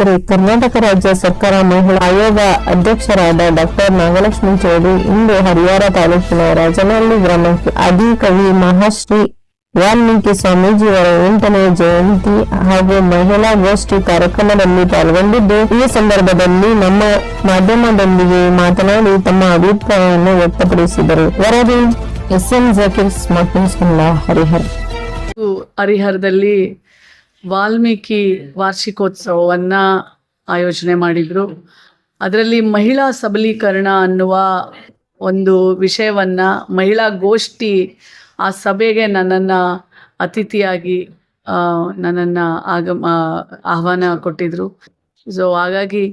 ವೀಕ್ಷಕರೇ ಕರ್ನಾಟಕ ರಾಜ್ಯ ಸರ್ಕಾರ ಮಹಿಳಾ ಆಯೋಗ ಅಧ್ಯಕ್ಷರಾದ ಡಾಕ್ಟರ್ ನಾಗಲಕ್ಷ್ಮಿ ಚೌಡಿ ಇಂದು ಹರಿಹರ ತಾಲೂಕಿನ ರಾಜನಹಳ್ಳಿ ಗ್ರಾಮಕ್ಕೆ ಆದಿಕವಿ ಮಹಾಶ್ರೀ ವಾಲ್ಮೀಕಿ ಸ್ವಾಮೀಜಿಯವರ ಎಂಟನೇ ಜಯಂತಿ ಹಾಗೂ ಮಹಿಳಾ ಗೋಷ್ಠಿ ಕಾರ್ಯಕ್ರಮದಲ್ಲಿ ಪಾಲ್ಗೊಂಡಿದ್ದು, ಈ ಸಂದರ್ಭದಲ್ಲಿ ನಮ್ಮ ಮಾಧ್ಯಮದೊಂದಿಗೆ ಮಾತನಾಡಿ ತಮ್ಮ ಅಭಿಪ್ರಾಯವನ್ನು ವ್ಯಕ್ತಪಡಿಸಿದರು. ವರದಿ S N Zakir smart Harihar Kannada Harihara. ಹರಿಹರದಲ್ಲಿ Valmiki ವಾರ್ಷಿಕೋತ್ಸವವನ್ನು ಆಯೋಜನೆ ಮಾಡಿದರು. ಅದರಲ್ಲಿ ಮಹಿಳಾ ಸಬಲೀಕರಣ ಅನ್ನುವ ಒಂದು ವಿಷಯವನ್ನು ಮಹಿಳಾ ಗೋಷ್ಠಿ ಆ ಸಭೆಗೆ ನನ್ನನ್ನು ಅತಿಥಿಯಾಗಿ ನನ್ನನ್ನು ಆಗಮ ಆಹ್ವಾನ ಕೊಟ್ಟಿದ್ದರು ಸೊ ಹಾಗಾಗಿ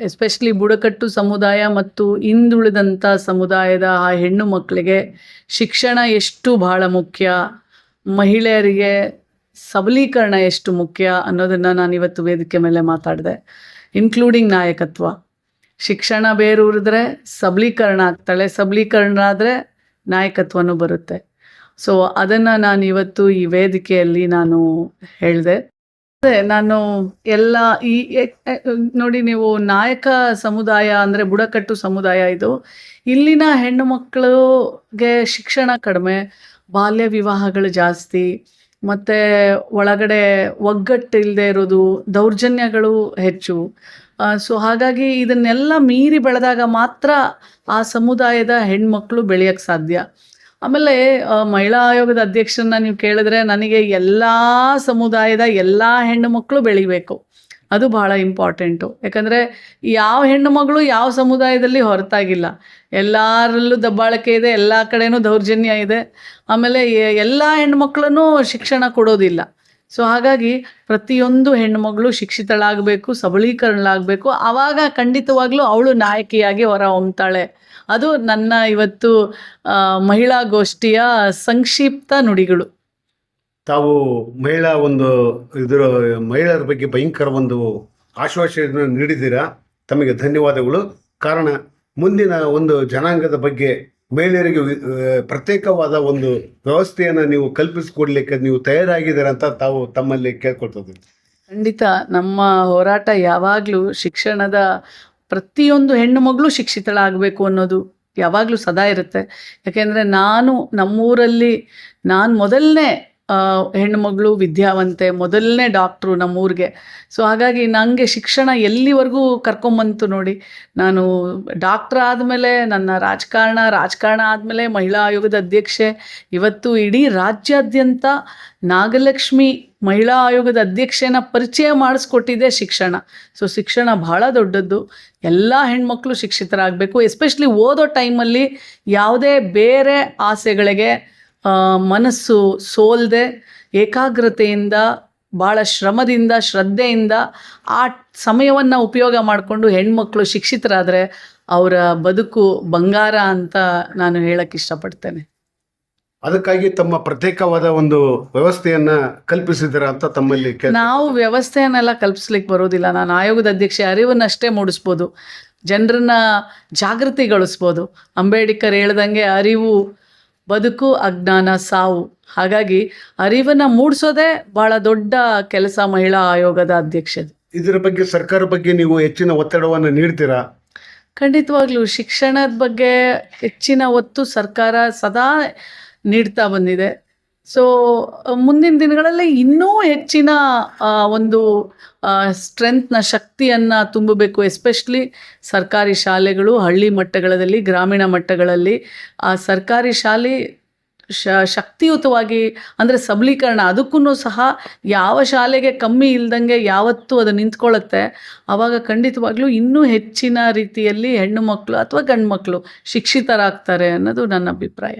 ಎಸ್ಪೆಷಲಿ ಬುಡಕಟ್ಟು ಸಮುದಾಯ ಮತ್ತು ಹಿಂದುಳಿದಂಥ ಸಮುದಾಯದ ಆ ಹೆಣ್ಣು ಮಕ್ಕಳಿಗೆ ಶಿಕ್ಷಣ ಎಷ್ಟು ಬಹಳ ಮುಖ್ಯ. ಮಹಿಳೆಯರಿಗೆ ಸಬಲೀಕರಣ ಎಷ್ಟು ಮುಖ್ಯ ಅನ್ನೋದನ್ನು ನಾನು ಇವತ್ತು ವೇದಿಕೆ ಮೇಲೆ ಮಾತಾಡಿದೆ. ಇನ್ಕ್ಲೂಡಿಂಗ್ ನಾಯಕತ್ವ. ಶಿಕ್ಷಣ ಬೇರೂರಿದ್ರೆ ಸಬಲೀಕರಣ ಆಗ್ತಾಳೆ. ಸಬಲೀಕರಣ ಆದರೆ ನಾಯಕತ್ವನೂ ಬರುತ್ತೆ. ಸೊ ಅದನ್ನು ನಾನು ಇವತ್ತು ಈ ವೇದಿಕೆಯಲ್ಲಿ ನಾನು ಹೇಳಿದೆ. ಅದೇ, ನಾನು ಎಲ್ಲ ಈ ನೋಡಿ ನೀವು ನಾಯಕ ಸಮುದಾಯ ಅಂದರೆ ಬುಡಕಟ್ಟು ಸಮುದಾಯ ಇದು. ಇಲ್ಲಿನ ಹೆಣ್ಣು ಮಕ್ಕಳಿಗೆ ಶಿಕ್ಷಣ ಕಡಿಮೆ, ಬಾಲ್ಯ ವಿವಾಹಗಳು ಜಾಸ್ತಿ ಮತ್ತು ಒಳಗಡೆ ಒಗ್ಗಟ್ಟು ಇಲ್ಲದೆ ಇರೋದು, ದೌರ್ಜನ್ಯಗಳು ಹೆಚ್ಚು. ಸೊ ಹಾಗಾಗಿ ಇದನ್ನೆಲ್ಲ ಮೀರಿ ಬೆಳೆದಾಗ ಮಾತ್ರ ಆ ಸಮುದಾಯದ ಹೆಣ್ಮಕ್ಳು ಬೆಳೆಯೋಕ್ಕೆ ಸಾಧ್ಯ. ಆಮೇಲೆ ಮಹಿಳಾ ಆಯೋಗದ ಅಧ್ಯಕ್ಷರನ್ನ ನೀವು ಕೇಳಿದ್ರೆ ನನಗೆ ಎಲ್ಲ ಸಮುದಾಯದ ಎಲ್ಲ ಹೆಣ್ಣು ಮಕ್ಕಳು ಬೆಳಿಬೇಕು. ಅದು ಬಹಳ ಇಂಪಾರ್ಟೆಂಟು. ಯಾಕಂದರೆ ಯಾವ ಹೆಣ್ಣು ಮಗಳು ಯಾವ ಸಮುದಾಯದಲ್ಲಿ ಹೊರತಾಗಿಲ್ಲ. ಎಲ್ಲರಲ್ಲೂ ದಬ್ಬಾಳಿಕೆ ಇದೆ, ಎಲ್ಲ ಕಡೆನೂ ದೌರ್ಜನ್ಯ ಇದೆ. ಆಮೇಲೆ ಎಲ್ಲ ಹೆಣ್ಮಕ್ಳನ್ನು ಶಿಕ್ಷಣ ಕೊಡೋದಿಲ್ಲ. ಸೊ ಹಾಗಾಗಿ ಪ್ರತಿಯೊಂದು ಹೆಣ್ಣುಮಗಳು ಶಿಕ್ಷಿತಳಾಗಬೇಕು, ಸಬಲೀಕರಣಳಾಗಬೇಕು. ಆವಾಗ ಖಂಡಿತವಾಗ್ಲೂ ಅವಳು ನಾಯಕಿಯಾಗಿ ಹೊರ ಹೊಮ್ತಾಳೆ. ಅದು ನನ್ನ ಇವತ್ತು ಮಹಿಳಾ ಗೋಷ್ಠಿಯ ಸಂಕ್ಷಿಪ್ತ ನುಡಿಗಳು. ತಾವು ಮಹಿಳಾ ಒಂದು ಇದರ ಮಹಿಳೆಯರ ಬಗ್ಗೆ ಭಯಂಕರ ಒಂದು ಆಶ್ವಾಸನೆಯನ್ನು ನೀಡಿದ್ದೀರಾ? ತಮಗೆ ಧನ್ಯವಾದಗಳು. ಕಾರಣ ಮುಂದಿನ ಒಂದು ಜನಾಂಗದ ಬಗ್ಗೆ ಮಹಿಳೆಯರಿಗೆ ಪ್ರತ್ಯೇಕವಾದ ಒಂದು ವ್ಯವಸ್ಥೆಯನ್ನು ನೀವು ಕಲ್ಪಿಸಿಕೊಡ್ಲಿಕ್ಕೆ ನೀವು ತಯಾರಾಗಿದ್ದೀರಾ ಅಂತ ತಾವು ತಮ್ಮಲ್ಲಿ ಕೇಳ್ಕೊಳ್ತದೆ. ಖಂಡಿತ ನಮ್ಮ ಹೋರಾಟ ಯಾವಾಗಲೂ ಶಿಕ್ಷಣದ ಪ್ರತಿಯೊಂದು ಹೆಣ್ಣು ಮಗಳು ಶಿಕ್ಷಿತಳಾಗಬೇಕು ಅನ್ನೋದು ಯಾವಾಗಲೂ ಸದಾ ಇರುತ್ತೆ. ಯಾಕೆಂದರೆ ನಾನು ನಮ್ಮೂರಲ್ಲಿ, ನಾನು ಮೊದಲನೇ ಹೆಣ್ಣುಮಗಳು ವಿದ್ಯಾವಂತೆ ಮೊದಲನೇ ಡಾಕ್ಟ್ರು ನಮ್ಮ ಊರಿಗೆ. ಸೊ ಹಾಗಾಗಿ ನನಗೆ ಶಿಕ್ಷಣ ಎಲ್ಲಿವರೆಗೂ ಕರ್ಕೊಂಬಂತು ನೋಡಿ, ನಾನು ಡಾಕ್ಟ್ರ್ ಆದಮೇಲೆ, ನನ್ನ ರಾಜಕಾರಣ ರಾಜಕಾರಣ ಆದಮೇಲೆ, ಮಹಿಳಾ ಆಯೋಗದ ಅಧ್ಯಕ್ಷೆ, ಇವತ್ತು ಇಡೀ ರಾಜ್ಯಾದ್ಯಂತ ನಾಗಲಕ್ಷ್ಮಿ ಮಹಿಳಾ ಆಯೋಗದ ಅಧ್ಯಕ್ಷೆನ ಪರಿಚಯ ಮಾಡಿಸ್ಕೊಟ್ಟಿದೆ ಶಿಕ್ಷಣ. ಸೊ ಶಿಕ್ಷಣ ಬಹಳ ದೊಡ್ಡದ್ದು. ಎಲ್ಲ ಹೆಣ್ಮಕ್ಳು ಶಿಕ್ಷಿತರಾಗಬೇಕು ಎಸ್ಪೆಷಲಿ ಓದೋ ಟೈಮಲ್ಲಿ ಯಾವುದೇ ಬೇರೆ ಆಸೆಗಳಿಗೆ ಮನಸ್ಸು ಸೋಲ್ದೆ ಏಕಾಗ್ರತೆಯಿಂದ ಭಾಳ ಶ್ರಮದಿಂದ ಶ್ರದ್ಧೆಯಿಂದ ಆ ಸಮಯವನ್ನು ಉಪಯೋಗ ಮಾಡಿಕೊಂಡು ಹೆಣ್ಮಕ್ಳು ಶಿಕ್ಷಿತರಾದರೆ ಅವರ ಬದುಕು ಬಂಗಾರ ಅಂತ ನಾನು ಹೇಳಕ್ಕೆ ಇಷ್ಟಪಡ್ತೇನೆ. ಅದಕ್ಕಾಗಿ ತಮ್ಮ ಪ್ರತ್ಯೇಕವಾದ ಒಂದು ವ್ಯವಸ್ಥೆಯನ್ನ ಕಲ್ಪಿಸಿದ್ರ ಅಂತ ತಮ್ಮಲ್ಲಿ ನಾವು ವ್ಯವಸ್ಥೆಯನ್ನೆಲ್ಲ ಕಲ್ಪಿಸ್ಲಿಕ್ಕೆ ಬರೋದಿಲ್ಲ. ನಾನು ಆಯೋಗದ ಅಧ್ಯಕ್ಷೆ ಅರಿವನ್ನಷ್ಟೇ ಮೂಡಿಸ್ಬೋದು. ಜನರನ್ನ ಜಾಗೃತಿಗೊಳಿಸ್ಬೋದು. ಅಂಬೇಡ್ಕರ್ ಹೇಳ್ದಂಗೆ ಅರಿವು ಬದುಕು ಅಜ್ಞಾನ ಸಾವು. ಹಾಗಾಗಿ ಅರಿವನ್ನು ಮೂಡಿಸೋದೇ ಬಹಳ ದೊಡ್ಡ ಕೆಲಸ ಮಹಿಳಾ ಆಯೋಗದ ಅಧ್ಯಕ್ಷತೆ. ಇದರ ಬಗ್ಗೆ ಸರ್ಕಾರ ಬಗ್ಗೆ ನೀವು ಹೆಚ್ಚಿನ ಒತ್ತಡವನ್ನು ನೀಡ್ತೀರಾ? ಖಂಡಿತವಾಗ್ಲೂ ಶಿಕ್ಷಣದ ಬಗ್ಗೆ ಹೆಚ್ಚಿನ ಒತ್ತು ಸರ್ಕಾರ ಸದಾ ನೀಡ್ತಾ ಬಂದಿದೆ. ಸೊ ಮುಂದಿನ ದಿನಗಳಲ್ಲಿ ಇನ್ನೂ ಹೆಚ್ಚಿನ ಒಂದು ಸ್ಟ್ರೆಂತ್ನ ಶಕ್ತಿಯನ್ನು ತುಂಬಬೇಕು. ಎಸ್ಪೆಷಲಿ ಸರ್ಕಾರಿ ಶಾಲೆಗಳು, ಹಳ್ಳಿ ಮಟ್ಟಗಳಲ್ಲಿ, ಗ್ರಾಮೀಣ ಮಟ್ಟಗಳಲ್ಲಿ, ಆ ಸರ್ಕಾರಿ ಶಾಲೆ ಶ, ಶಕ್ತಿಯುತವಾಗಿ ಅಂದರೆ ಸಬಲೀಕರಣ ಅದಕ್ಕೂ ಸಹ ಯಾವ ಶಾಲೆಗೆ ಕಮ್ಮಿ ಇಲ್ದಂಗೆ ಯಾವತ್ತೂ ಅದು ನಿಂತ್ಕೊಳ್ಳುತ್ತೆ. ಆವಾಗ ಖಂಡಿತವಾಗ್ಲೂ ಇನ್ನೂ ಹೆಚ್ಚಿನ ರೀತಿಯಲ್ಲಿ ಹೆಣ್ಣು ಮಕ್ಕಳು ಅಥವಾ ಗಂಡು ಮಕ್ಕಳು ಶಿಕ್ಷಿತರಾಗ್ತಾರೆ ಅನ್ನೋದು ನನ್ನ ಅಭಿಪ್ರಾಯ.